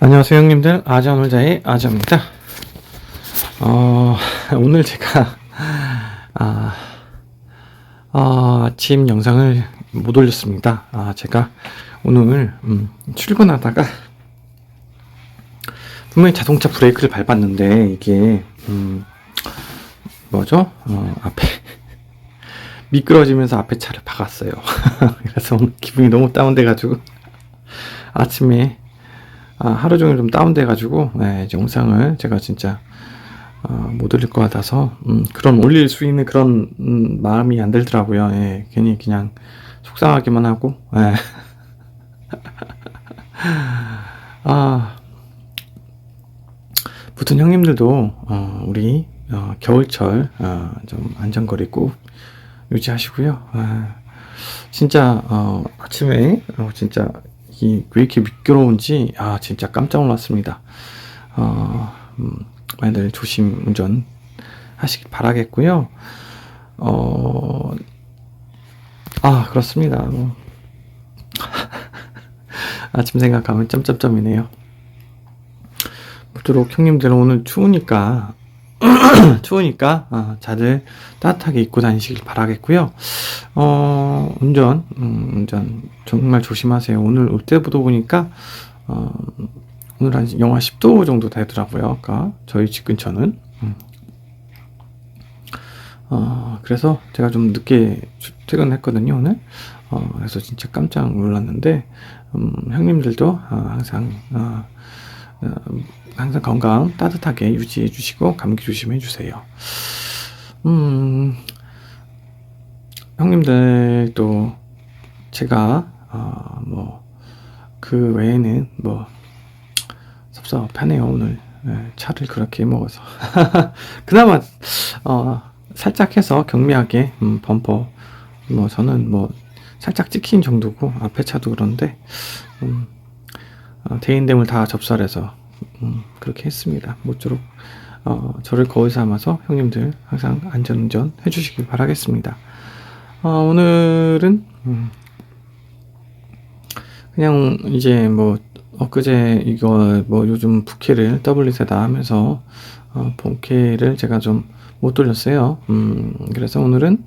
안녕하세요 형님들. 아자놀자의 아자입니다. 어, 오늘 제가 아, 아, 아침 영상을 못 올렸습니다. 아, 제가 오늘 음, 출근하다가 분명히 자동차 브레이크를 밟았는데 이게 음, 뭐죠? 어, 앞에 미끄러지면서 앞에 차를 박았어요. 그래서 오늘 기분이 너무 다운돼 가지고 아침에 아, 하루 종일 좀 다운돼가지고 네, 이제 영상을 제가 진짜 어, 못 올릴 것 같아서 음, 그런 올릴 수 있는 그런 음, 마음이 안 들더라고요. 예, 괜히 그냥 속상하기만 하고. 예. 아, 붙은 형님들도 어, 우리 어, 겨울철 어, 좀 안전거리 꼭 유지하시고요. 아, 진짜 어, 아침에 어, 진짜 이왜 이렇게 미끄러운지 아 진짜 깜짝 놀랐습니다. 어, 음, 많이들 조심 운전 하시길 바라겠고요. 어, 아 그렇습니다. 뭐. 아침 생각하면 점점점이네요. 무쪼록 형님들은 오늘 추우니까 추우니까 아, 다들 따뜻하게 입고 다니시길 바라겠고요. 어, 운전, 음, 운전 정말 조심하세요. 오늘 올 때부터 보니까 어, 오늘 한 영하 10도 정도 되더라고요. 아까 저희 집 근처는. 음. 어, 그래서 제가 좀 늦게 퇴근했거든요, 오늘. 어, 그래서 진짜 깜짝 놀랐는데, 음, 형님들도 어, 항상, 어, 어, 항상 건강 따뜻하게 유지해 주시고, 감기 조심해 주세요. 음, 형님들도 제가, 어, 뭐, 그 외에는 뭐, 섭섭하네요, 오늘. 네, 차를 그렇게 먹어서. 그나마, 어, 살짝 해서 경미하게, 음, 범퍼, 뭐, 저는 뭐, 살짝 찍힌 정도고, 앞에 차도 그런데, 음, 어, 대인됨을 다 접살해서, 음, 그렇게 했습니다. 모쪼록, 어, 저를 거울 삼아서 형님들 항상 안전운전 해주시길 바라겠습니다. 어, 오늘은, 음, 그냥 이제 뭐, 엊그제 이거 뭐 요즘 부캐를 더블릿에다 하면서 어, 본캐를 제가 좀 못 돌렸어요. 음, 그래서 오늘은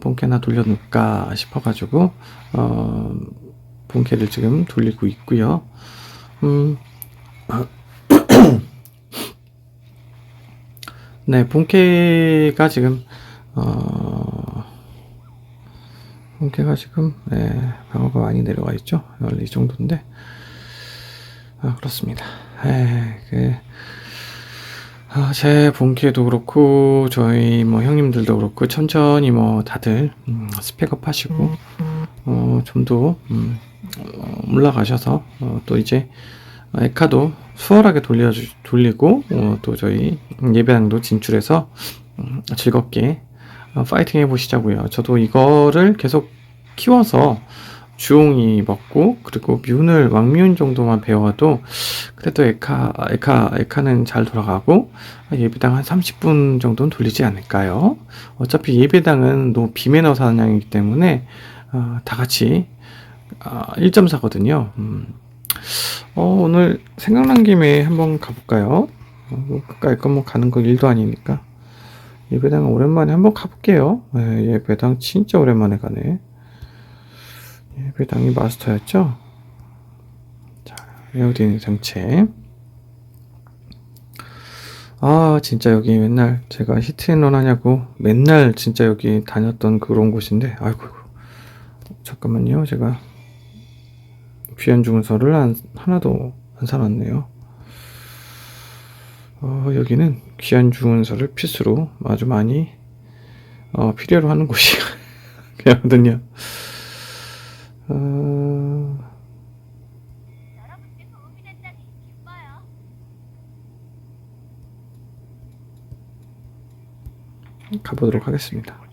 본캐나 돌려놓을까 싶어가지고 어, 본캐를 지금 돌리고 있고요. 음, 네, 본캐가 지금 어, 본캐가 지금 네, 방어가 많이 내려와 있죠. 이 정도인데. 아, 그렇습니다. 에, 그, 아, 제 본캐도 그렇고, 저희 뭐 형님들도 그렇고, 천천히 뭐 다들, 음, 스펙업 하시고, 어, 좀 더, 음, 어, 올라가셔서, 어, 또 이제, 에카도 수월하게 돌려 돌리고, 어, 또 저희 예배당도 진출해서, 음, 즐겁게, 어, 파이팅 해보시자고요. 저도 이거를 계속 키워서, 주홍이 먹고 그리고 뮨을 왕뮨 정도만 배워도 그래도 에카 에카 에카는 잘 돌아가고 예배당 한 30분 정도는 돌리지 않을까요? 어차피 예배당은 너무 비매너 사냥이기 때문에 어, 다 같이 어, 1.4거든요. 음. 어, 오늘 생각난 김에 한번 가볼까요? 어, 뭐 가까이 뭐 가는 거 일도 아니니까 예배당 오랜만에 한번 가볼게요. 네, 예배당 진짜 오랜만에 가네. 예배당이 마스터였죠? 자, 에어딘 정체. 아, 진짜 여기 맨날 제가 히트앤런 하냐고 맨날 진짜 여기 다녔던 그런 곳인데, 아이고, 잠깐만요. 제가 귀한 주문서를 안, 하나도 안 사놨네요. 어, 여기는 귀한 주문서를 필수로 아주 많이 어, 필요로 하는 곳이거든요. 어... 가보도록 하겠습니다.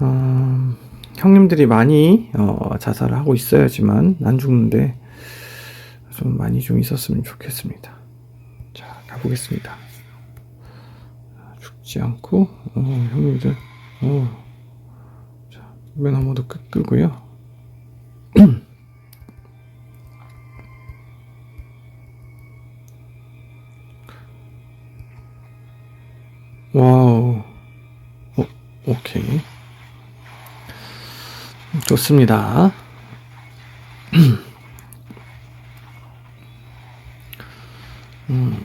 어, 형님들이 많이 어, 자살을 하고 있어야지만 안 죽는데 좀 많이 좀 있었으면 좋겠습니다. 자 가보겠습니다. 죽지 않고 어, 형님들 어, 자맨 한번더 끄, 끄고요. 와우. 어, 오케이. 좋습니다. 음,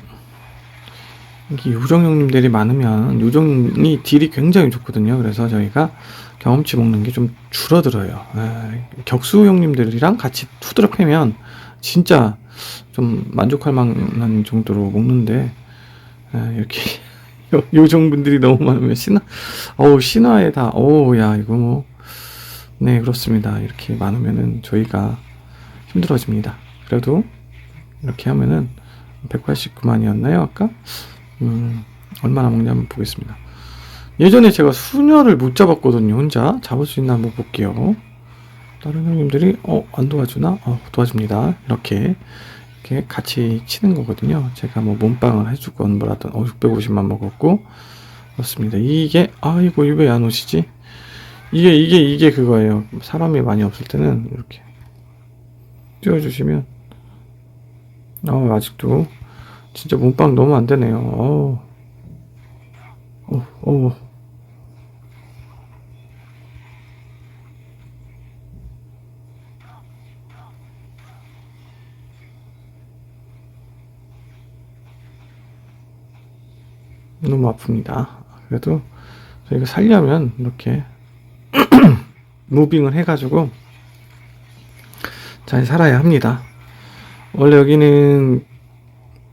이게 요정 형님들이 많으면 요정이 딜이 굉장히 좋거든요. 그래서 저희가 경험치 먹는 게 좀 줄어들어요. 에, 격수 형님들이랑 같이 투드러 패면 진짜 좀 만족할 만한 정도로 먹는데 에, 이렇게 요- 요정분들이 너무 많으면 신화 어우 신화에 다 어우 야 이거 뭐 네 그렇습니다. 이렇게 많으면은 저희가 힘들어집니다. 그래도 이렇게 하면은 189만이었나요 아까? 음 얼마나 먹냐 한번 보겠습니다. 예전에 제가 수녀를 못 잡았거든요 혼자 잡을 수 있나 한번 볼게요. 다른 형님들이 어 안 도와주나? 어 도와줍니다. 이렇게 이렇게 같이 치는 거거든요. 제가 뭐 몸빵을 해주건 뭐라든 어 650만 먹었고 그렇습니다. 이게 아이고 왜안 오시지? 이게 이게 이게 그거예요. 사람이 많이 없을 때는 이렇게 띄워주시면 어 아직도 진짜 몸빵 너무 안 되네요. 어, 어, 어. 너무 아픕니다. 그래도 저희가 살려면 이렇게 무빙을 해가지고 잘 살아야 합니다. 원래 여기는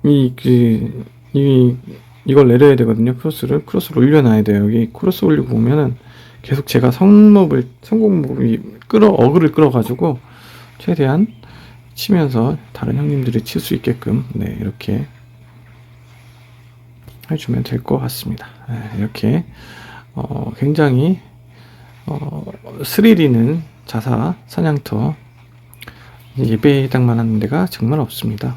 이, 그, 이, 이걸 내려야 되거든요. 크로스를. 크로스를 올려놔야 돼요. 여기 크로스 올리고 보면은 계속 제가 성목을, 성공목이 끌어, 어그를 끌어가지고 최대한 치면서 다른 형님들이 칠 수 있게끔, 네, 이렇게 해주면 될 것 같습니다. 네, 이렇게, 어, 굉장히 어, 스릴 있는 자사 사냥터 예배에 해당만 하는 데가 정말 없습니다.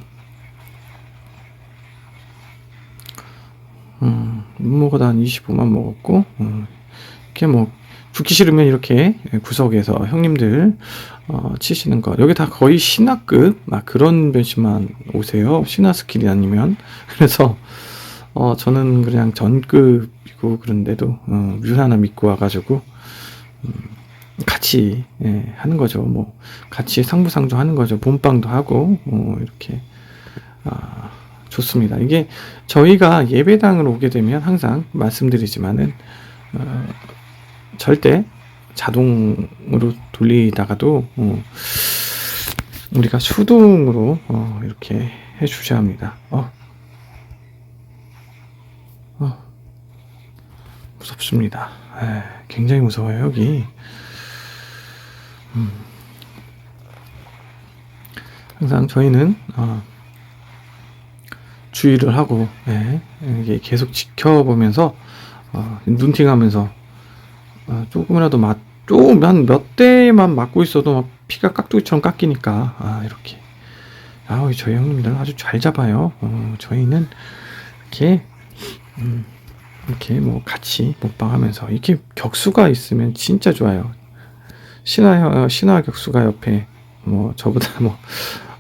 음, 문모가 한 25만 먹었고, 음, 이렇게 뭐, 죽기 싫으면 이렇게 구석에서 형님들, 어, 치시는 거. 여기 다 거의 신화급, 막 그런 변신만 오세요. 신화 스킬이 아니면. 그래서, 어, 저는 그냥 전급이고 그런데도, 어, 뮤 하나 믿고 와가지고, 같이 예, 하는 거죠. 뭐 같이 상부상조 하는 거죠. 본방도 하고 어, 이렇게 아, 좋습니다. 이게 저희가 예배당으로 오게 되면 항상 말씀드리지만은 어, 절대 자동으로 돌리다가도 어, 우리가 수동으로 어, 이렇게 해주셔야 합니다. 어. 어. 무섭습니다. 에, 굉장히 무서워요 여기. 음. 항상 저희는 어, 주의를 하고 예, 이게 계속 지켜보면서 어, 눈팅하면서 어, 조금이라도 맞, 조금 한몇 대만 맞고 있어도 막 피가 깍두기처럼 깎이니까 아 이렇게 아 저희 형님들 아주 잘 잡아요. 어, 저희는 이렇게 음, 이렇게 뭐 같이 먹방하면서 이렇게 격수가 있으면 진짜 좋아요. 신화 어, 신화 격수가 옆에 뭐 저보다 뭐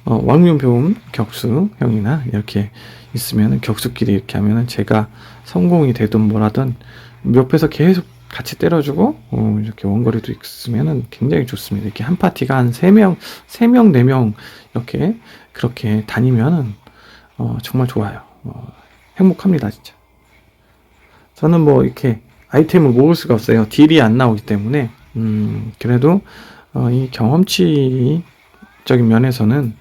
어, 왕윤배움 격수 형이나 이렇게 있으면 격수끼리 이렇게 하면은 제가 성공이 되든 뭐라든 옆에서 계속 같이 때려주고 어, 이렇게 원거리도 있으면은 굉장히 좋습니다. 이렇게 한 파티가 한 세 명, 세 명, 네 명 이렇게 그렇게 다니면은 어, 정말 좋아요. 어, 행복합니다, 진짜. 저는 뭐 이렇게 아이템을 모을 수가 없어요. 딜이 안 나오기 때문에 음, 그래도 어, 이 경험치적인 면에서는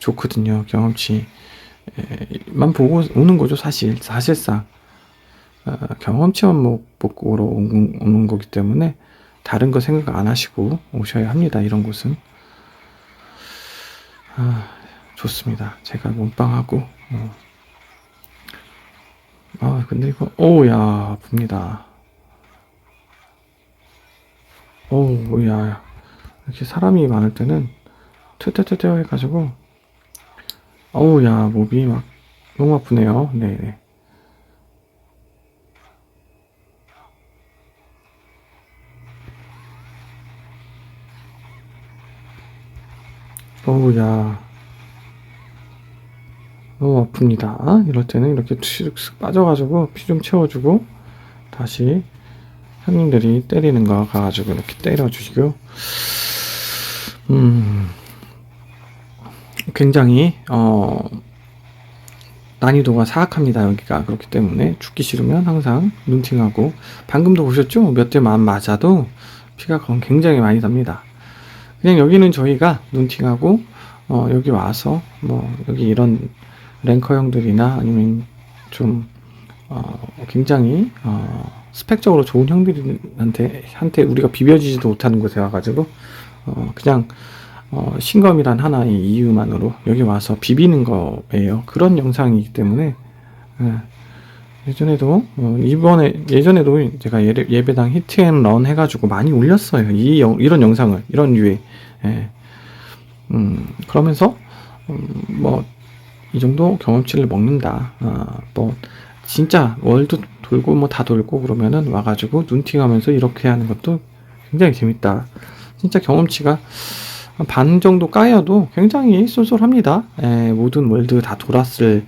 좋거든요. 경험치만 보고 오는 거죠, 사실 사실상 어, 경험치만 뭐 보고 오는, 오는 거기 때문에 다른 거 생각 안 하시고 오셔야 합니다. 이런 곳은 아, 좋습니다. 제가 몸빵하고 어. 아 근데 이거 오야 봅니다. 오야 이렇게 사람이 많을 때는 트트트트 해가지고 오야 몸이 막 너무 아프네요. 네. 네네. 오야. 너무 아픕니다. 이럴 때는 이렇게 슥슥 빠져가지고 피 좀 채워주고 다시 형님들이 때리는 거 가가지고 이렇게 때려주시고. 음 굉장히 어 난이도가 사악합니다 여기가. 그렇기 때문에 죽기 싫으면 항상 눈팅하고. 방금도 보셨죠? 몇 대만 맞아도 피가 굉장히 많이 납니다. 그냥 여기는 저희가 눈팅하고 어 여기 와서 뭐 여기 이런 랭커 형들이나 아니면 좀 어, 굉장히 어, 스펙적으로 좋은 형들한테 한테 우리가 비벼지지도 못하는 곳에 와가지고 어, 그냥 어, 신검이란 하나의 이유만으로 여기 와서 비비는 거예요. 그런 영상이기 때문에 예. 예전에도 어, 이번에 예전에도 제가 예, 예배당 히트앤런 해가지고 많이 올렸어요. 이 영- 이런 영상을 이런 류의 예. 음, 그러면서 음, 뭐 이 정도 경험치를 먹는다. 아, 뭐 진짜 월드 돌고 뭐 다 돌고 그러면은 와가지고 눈팅하면서 이렇게 하는 것도 굉장히 재밌다. 진짜 경험치가 한반 정도 까여도 굉장히 쏠쏠합니다. 에, 모든 월드 다 돌았을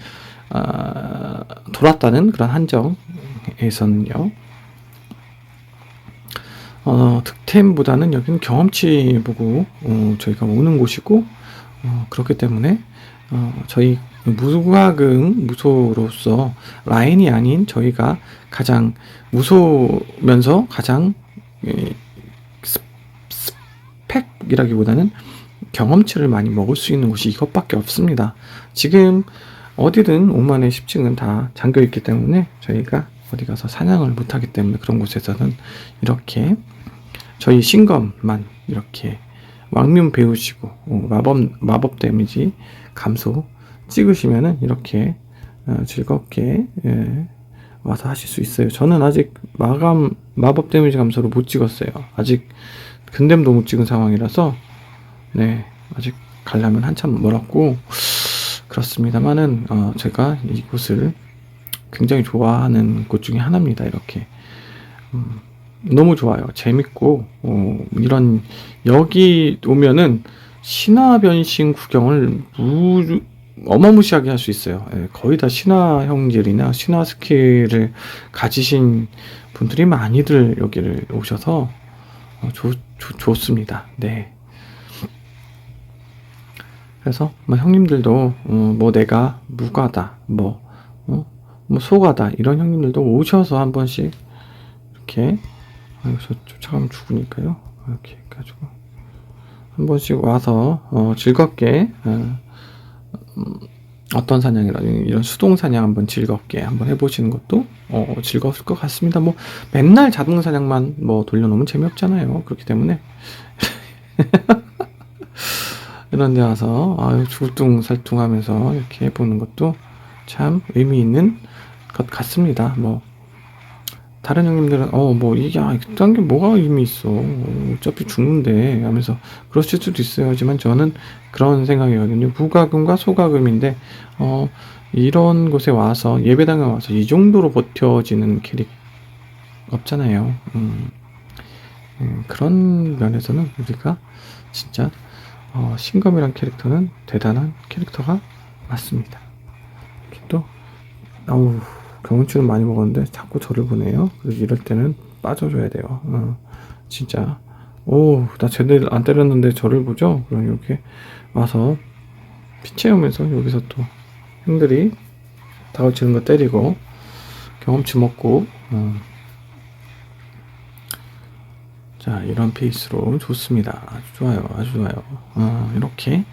아, 돌았다는 그런 한정에서는요. 어, 득템보다는 여기는 경험치 보고 어, 저희가 오는 곳이고 어, 그렇기 때문에 어, 저희 무과금 무소로서 라인이 아닌 저희가 가장 무소면서 가장 예, 스- 스펙이라기보다는 경험치를 많이 먹을 수 있는 곳이 이것밖에 없습니다. 지금 어디든 5만의 10층은 다 잠겨 있기 때문에 저희가 어디 가서 사냥을 못하기 때문에 그런 곳에서는 이렇게 저희 신검만 이렇게 왕면 배우시고 어, 마법 마법 데미지 감소 찍으시면은 이렇게 어, 즐겁게 예, 와서 하실 수 있어요. 저는 아직 마감 마법 데미지 감소를 못 찍었어요. 아직 근댐도 못 찍은 상황이라서 네 아직 가려면 한참 멀었고 그렇습니다만은 어, 제가 이곳을 굉장히 좋아하는 곳 중에 하나입니다. 이렇게 음, 너무 좋아요. 재밌고 어, 이런 여기 오면은 신화 변신 구경을 무 어마무시하게 할 수 있어요. 예, 거의 다 신화 형질이나 신화 스킬을 가지신 분들이 많이들 여기를 오셔서 어, 좋, 좋, 좋습니다. 네. 그래서 뭐 형님들도 어, 뭐 내가 무가다, 뭐, 어, 뭐 소가다 이런 형님들도 오셔서 한 번씩 이렇게 아, 여기서 쫓아가면 죽으니까요. 이렇게 해가지고 한 번씩 와서 어, 즐겁게 어, 음, 어떤 사냥이라든지 이런 수동 사냥 한번 즐겁게 한번 해보시는 것도 어, 즐거울 것 같습니다. 뭐 맨날 자동 사냥만 뭐 돌려놓으면 재미없잖아요. 그렇기 때문에 이런 데 와서 아유 죽을뚱살뚱하면서 이렇게 해보는 것도 참 의미 있는 것 같습니다. 뭐 다른 형님들은 어 뭐 이게 아, 이딴 게 뭐가 의미 있어? 어, 어차피 죽는데 하면서 그러실 수도 있어요. 하지만 저는 그런 생각이거든요. 무가금과 소가금인데 어 이런 곳에 와서 예배당에 와서 이 정도로 버텨지는 캐릭 없잖아요. 음, 음, 그런 면에서는 우리가 진짜 어, 신검이란 캐릭터는 대단한 캐릭터가 맞습니다. 또 아우 경험치는 많이 먹었는데 자꾸 저를 보네요. 그래서 이럴 때는 빠져줘야 돼요. 어, 진짜. 오, 나 제대로 안 때렸는데 저를 보죠? 그럼 이렇게 와서 피 채우면서 여기서 또 형들이 다가치는 거 때리고 경험치 먹고 어. 자 이런 페이스로 좋습니다. 아주 좋아요, 아주 좋아요. 어, 이렇게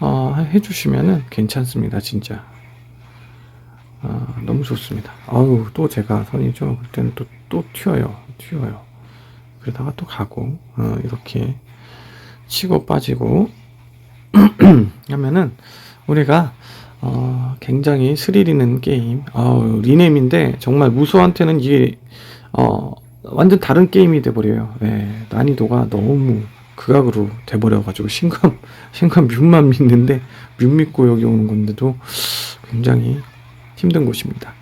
어, 해주시면은 괜찮습니다, 진짜. 아, 너무 좋습니다. 아우, 또 제가 선이죠. 그때는 또, 또 튀어요. 튀어요. 그러다가 또 가고, 어, 이렇게 치고 빠지고 하면은 우리가 어, 굉장히 스릴 있는 게임, 어, 리넴인데 정말 무소한테는 이게 어, 완전 다른 게임이 돼버려요. 예, 난이도가 너무 극악으로 돼버려가지고 신검, 신검 뮤만 믿는데 뮤 믿고 여기 오는 건데도 굉장히 힘든 곳입니다.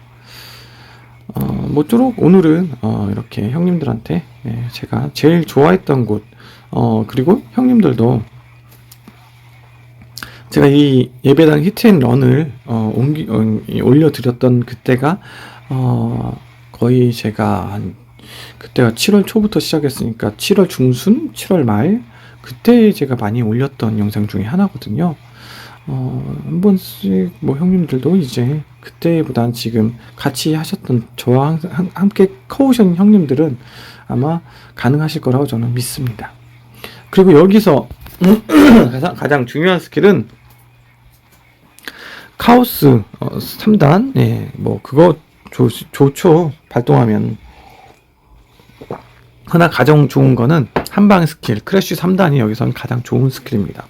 어, 모쪼록 오늘은 어, 이렇게 형님들한테 예, 제가 제일 좋아했던 곳, 어, 그리고 형님들도 제가 이 예배당 히트앤런을 어, 옮기, 어, 이 올려드렸던 그때가 어, 거의 제가 한 그때가 7월 초부터 시작했으니까 7월 중순, 7월 말 그때 제가 많이 올렸던 영상 중에 하나거든요. 어, 한 번씩 뭐 형님들도 이제 그때보단 지금 같이 하셨던 저와 항상 함- 함께 커오신 형님들은 아마 가능하실 거라고 저는 믿습니다. 그리고 여기서 가장, 가장 중요한 스킬은 카오스 어, 3단. 예, 뭐 그거 좋, 좋죠. 발동하면. 하나 가장 좋은 거는 한방 스킬. 크래쉬 3단이 여기서는 가장 좋은 스킬입니다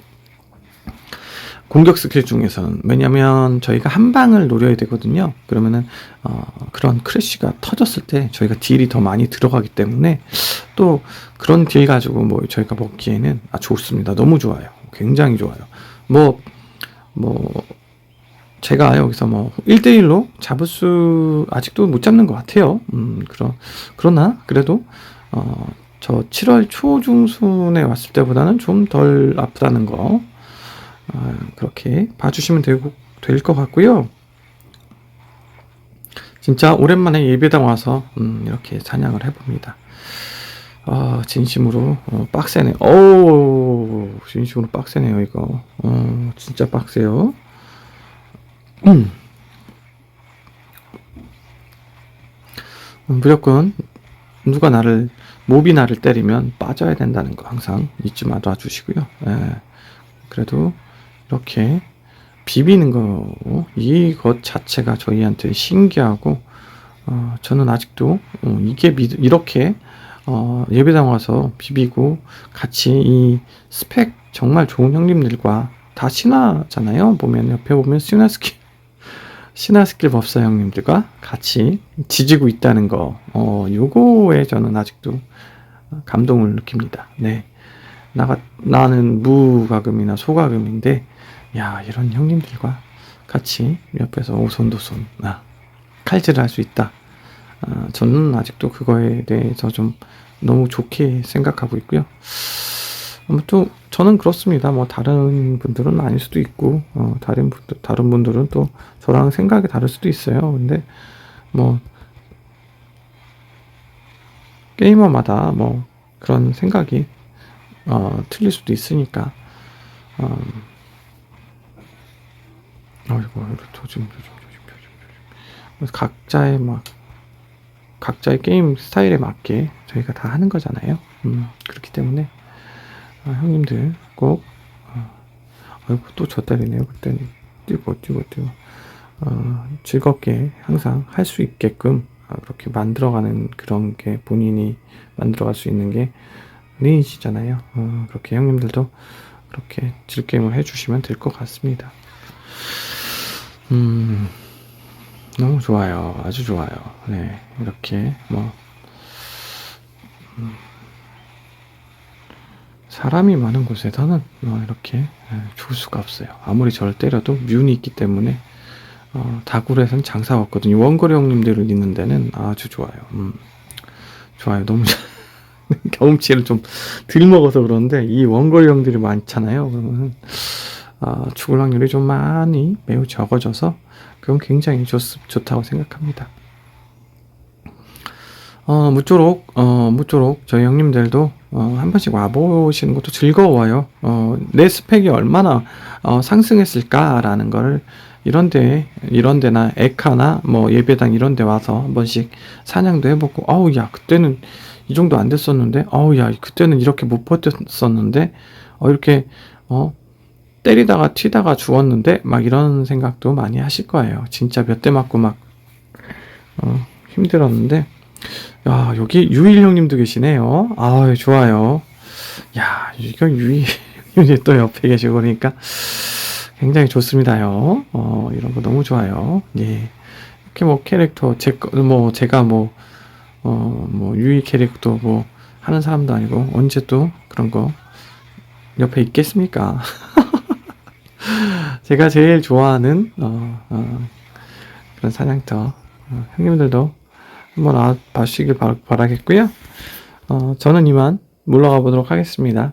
공격 스킬 중에서는 왜냐면 저희가 한 방을 노려야 되거든요. 그러면은 어, 그런 크래쉬가 터졌을 때 저희가 딜이 더 많이 들어가기 때문에 또 그런 딜 가지고 뭐 저희가 먹기에는 아 좋습니다. 너무 좋아요. 굉장히 좋아요. 뭐뭐 제가 여기서 뭐 1대1로 잡을 수 아직도 못 잡는 것 같아요. 음, 그러, 그러나 그래도 어, 저 7월 초중순에 왔을 때보다는 좀 덜 아프다는 거 아, 그렇게 봐주시면 되고 될 것 같고요. 진짜 오랜만에 예배당 와서 음, 이렇게 찬양을 해봅니다. 아 진심으로 어, 빡세네. 오 진심으로 빡세네요 이거. 어, 진짜 빡세요. 음. 음, 무조건 누가 나를 몹이 나를 때리면 빠져야 된다는 거 항상 잊지 말아 주시고요. 예. 그래도 이렇게 비비는 거 이것 자체가 저희한테 신기하고 어, 저는 아직도 어, 이게 믿- 이렇게 어, 예배당 와서 비비고 같이 이 스펙 정말 좋은 형님들과 다 신화잖아요. 보면 옆에 보면 신화 스킬 신화 스킬 법사 형님들과 같이 지지고 있다는 거, 어, 요거에 저는 아직도 감동을 느낍니다. 네. 나가, 나는 무가금이나 소가금인데, 야, 이런 형님들과 같이 옆에서 오손도손, 아, 칼질을 할 수 있다. 아, 저는 아직도 그거에 대해서 좀 너무 좋게 생각하고 있고요. 아무튼 저는 그렇습니다. 뭐 다른 분들은 아닐 수도 있고 어, 다른 분들 다른 분들은 또 저랑 생각이 다를 수도 있어요. 근데 뭐 게이머마다 뭐 그런 생각이 어, 틀릴 수도 있으니까 어, 조심 각자의 막 각자의 게임 스타일에 맞게 저희가 다 하는 거잖아요. 음, 그렇기 때문에 아, 형님들 꼭 어, 아이고 또저 딸이네요. 그때는 뛰고 뛰고 뛰고 어, 즐겁게 항상 할 수 있게끔 어, 그렇게 만들어가는 그런 게 본인이 만들어갈 수 있는 게 리니지잖아요. 어, 그렇게 형님들도 그렇게 즐게임을 해주시면 될 것 같습니다. 음, 너무 좋아요. 아주 좋아요. 네, 이렇게 뭐 음, 사람이 많은 곳에서는 어, 이렇게 예, 죽을 수가 없어요. 아무리 저를 때려도 뮨이 있기 때문에 어, 다굴에서는 장사가 없거든요. 원거리 형님들을 있는 데는 아주 좋아요. 음, 좋아요. 너무 잘- 경험치를 좀 덜 먹어서 그런데 이 원거리 형들이 많잖아요. 그러면 아, 죽을 확률이 좀 많이 매우 적어져서 그건 굉장히 좋, 좋다고 생각합니다. 어, 무쪼록, 어, 무쪼록 저희 형님들도 어, 한 번씩 와보시는 것도 즐거워요. 어, 내 스펙이 얼마나 어, 상승했을까라는 거를 이런 데, 이런 데나 에카나 뭐 예배당 이런 데 와서 한 번씩 사냥도 해보고, 어우, 야, 그때는 이 정도 안 됐었는데, 어우, 야, 그때는 이렇게 못 버텼었는데, 어, 이렇게, 어, 때리다가 튀다가 죽었는데, 막 이런 생각도 많이 하실 거예요. 진짜 몇 대 맞고 막, 어, 힘들었는데, 야, 여기 유일 형님도 계시네요. 아, 좋아요. 야, 이거 유일 형님이 또 옆에 계시고 그러니까 굉장히 좋습니다요. 어, 이런 거 너무 좋아요. 예. 이렇게 뭐 캐릭터, 제, 거- 뭐, 제가 뭐, 어, 뭐, 유일 캐릭터 뭐, 하는 사람도 아니고, 언제 또 그런 거 옆에 있겠습니까? 제가 제일 좋아하는, 어, 어, 그런 사냥터, 어, 형님들도 한번 아, 봐주시길 바, 바라 겠고요. 어, 저는 이만 물러가 보도록 하겠습니다.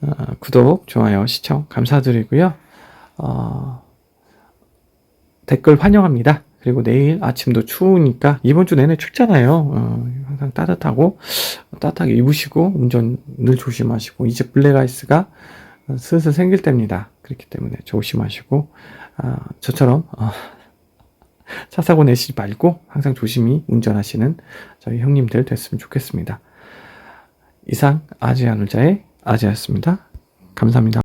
어, 구독, 좋아요, 시청 감사드리고요. 어, 댓글 환영합니다. 그리고 내일 아침도 추우니까 이번 주 내내 춥잖아요. 어, 항상 따뜻하고 따뜻하게 입으시고 운전을 조심하시고 이제 블랙아이스가 슬슬 생길 때입니다. 그렇기 때문에 조심하시고 아, 저처럼 어, 차 사고 내시지 말고 항상 조심히 운전하시는 저희 형님들 됐으면 좋겠습니다. 이상 아지아 놀자의 아지아였습니다. 감사합니다.